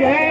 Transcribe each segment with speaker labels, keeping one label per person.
Speaker 1: Okay.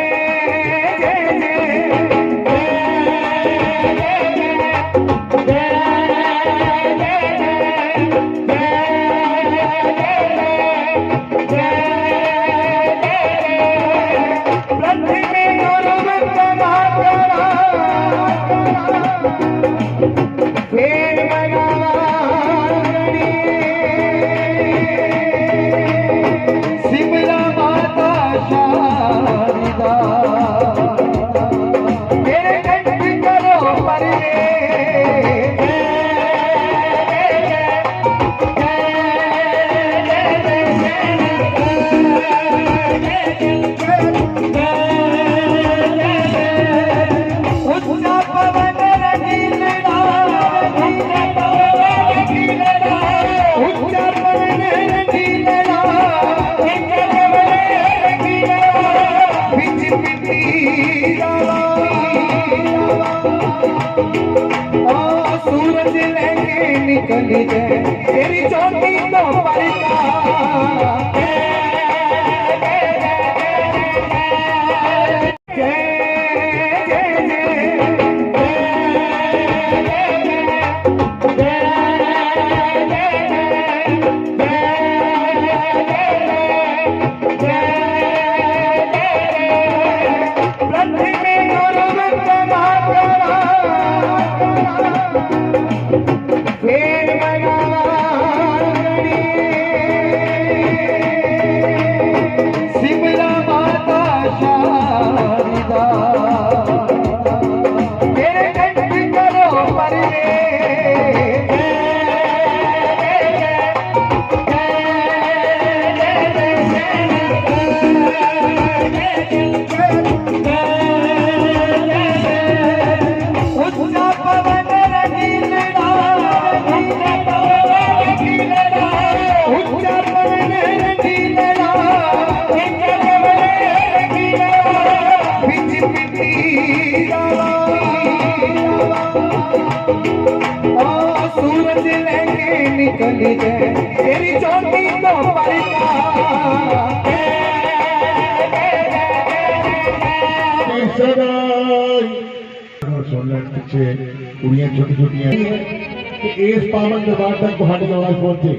Speaker 1: सूरज लेके निकल गए तेरी चौकी तो परता सूरज लेके निकल जाए तेरी चोटी को पीछे
Speaker 2: कुड़ियां छोटी छोटियां इस पावन दरबार तक गुहाटी आवाज पहुंचे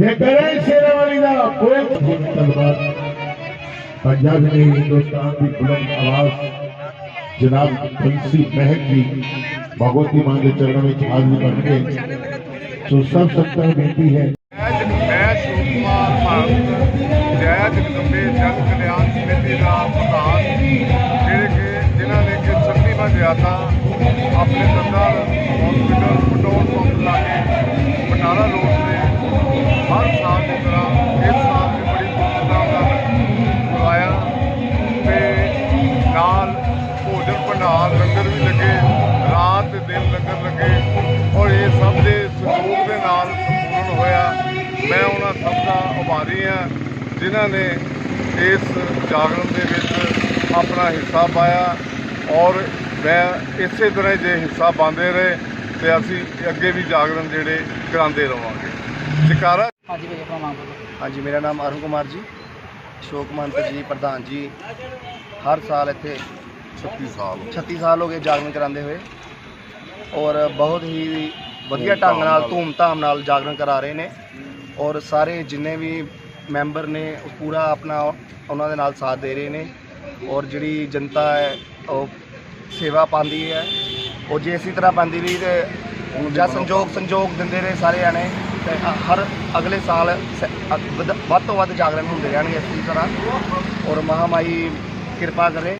Speaker 2: मैं पेरेंट्स शेरा वाली ना कोई तलवार ਦਾ ਕੋਈ ਧੰਨਵਾਦ ਪੰਜਾਬ ਨੇ ਹਿੰਦੁਸਤਾਨ ਦੀ ਬੁਲੰਦ ਆਵਾਜ਼ ਜਨਾਬ ਬੰਸੀ ਮਹਿਕ ਜੀ ਭਗਵਤੀ ਮਾਂ ਦੇ ਚਰਨਾਂ ਵਿੱਚ ਹਾਜ਼ਰੀ ਕਰਕੇ ਸੋ ਸਭ ਸੰਤਾਂ ਨੂੰ ਬੇਨਤੀ ਹੈ
Speaker 3: ਮੈਂ ਸ਼ਿਵ ਕੁਮਾਰ ਭਾਰਤ ਜੈ ਜਗਦੰਬੇ ਜਨ ਕਲਿਆਣ ਸਮਿਤੀ ਦਾ ਪ੍ਰਧਾਨ ਜਿਹੜੇ ਕਿ ਜਿਨ੍ਹਾਂ ਨੇ ਕਿ 36ਵਾਂ ਜ਼ਿਆਦਾ ਆਪਣੇ ਦੰਦਾਂ ਹਸਪੀਟਲ ਪੈਟਰੋਲ ਪੰਪ ਲਾ ਕੇ ਬਟਾਲਾ ਰੋਡ ਤੇ ਹਰ ਸਾਲ ਦੀ ਤਰ੍ਹਾਂ ਆਭਾਰੀ ਹਾਂ ਜਿਨ੍ਹਾਂ ਨੇ ਇਸ ਜਾਗਰਣ ਦੇ ਵਿੱਚ ਆਪਣਾ ਹਿੱਸਾ ਪਾਇਆ ਔਰ ਮੈਂ ਇਸੇ ਤਰ੍ਹਾਂ ਜੇ ਹਿੱਸਾ ਪਾਉਂਦੇ ਰਹੇ ਤੇ ਅਸੀਂ ਅੱਗੇ ਵੀ ਜਾਗਰਣ ਜਿਹੜੇ ਕਰਾਉਂਦੇ ਰਵਾਂਗੇ। ਜਕਾਰਾ
Speaker 4: ਹਾਂਜੀ ਭਾਈ ਆਪਣਾ ਨਾਮ ਬੋਲੋ।
Speaker 5: ਹਾਂਜੀ ਮੇਰਾ ਨਾਮ ਅਰੁਣ ਕੁਮਾਰ ਜੀ ਅਸ਼ੋਕ ਮੰਤ ਜੀ ਪ੍ਰਧਾਨ ਜੀ। ਹਰ ਸਾਲ ਇੱਥੇ
Speaker 3: 36 ਸਾਲ
Speaker 5: 36 ਸਾਲ ਹੋ ਗਏ ਜਾਗਰਣ ਕਰਾਉਂਦੇ ਹੋਏ ਔਰ ਬਹੁਤ ਹੀ ਵਧੀਆ ਢੰਗ ਨਾਲ ਧੂਮ-ਧਾਮ ਨਾਲ ਜਾਗਰਣ ਕਰਾ ਰਹੇ ਨੇ। ਔਰ ਸਾਰੇ ਜਿੰਨੇ ਵੀ ਮੈਂਬਰ ਨੇ, ਉਹ ਪੂਰਾ ਆਪਣਾ ਉਹਨਾਂ ਦੇ ਨਾਲ ਸਾਥ ਦੇ ਰਹੇ ਨੇ। ਔਰ ਜਿਹੜੀ ਜਨਤਾ ਹੈ, ਉਹ ਸੇਵਾ ਪਾਉਂਦੀ ਹੈ। ਉਹ ਜੇ ਇਸੇ ਤਰ੍ਹਾਂ ਪਾਉਂਦੀ ਰਹੀ ਤੇ ਜਾਂ ਸੰਜੋਗ ਸੰਜੋਗ ਦਿੰਦੇ ਰਹੇ ਸਾਰੇ ਜਾਣੇ, ਤੇ ਹਰ ਅਗਲੇ ਸਾਲ ਵਧ- ਵੱਧ ਤੋਂ ਵੱਧ ਜਾਗਰਣ ਹੁੰਦੇ ਰਹਿਣਗੇ ਇਸੇ ਤਰ੍ਹਾਂ। ਔਰ ਮਹਾਮਾਈ ਕਿਰਪਾ ਕਰੇ।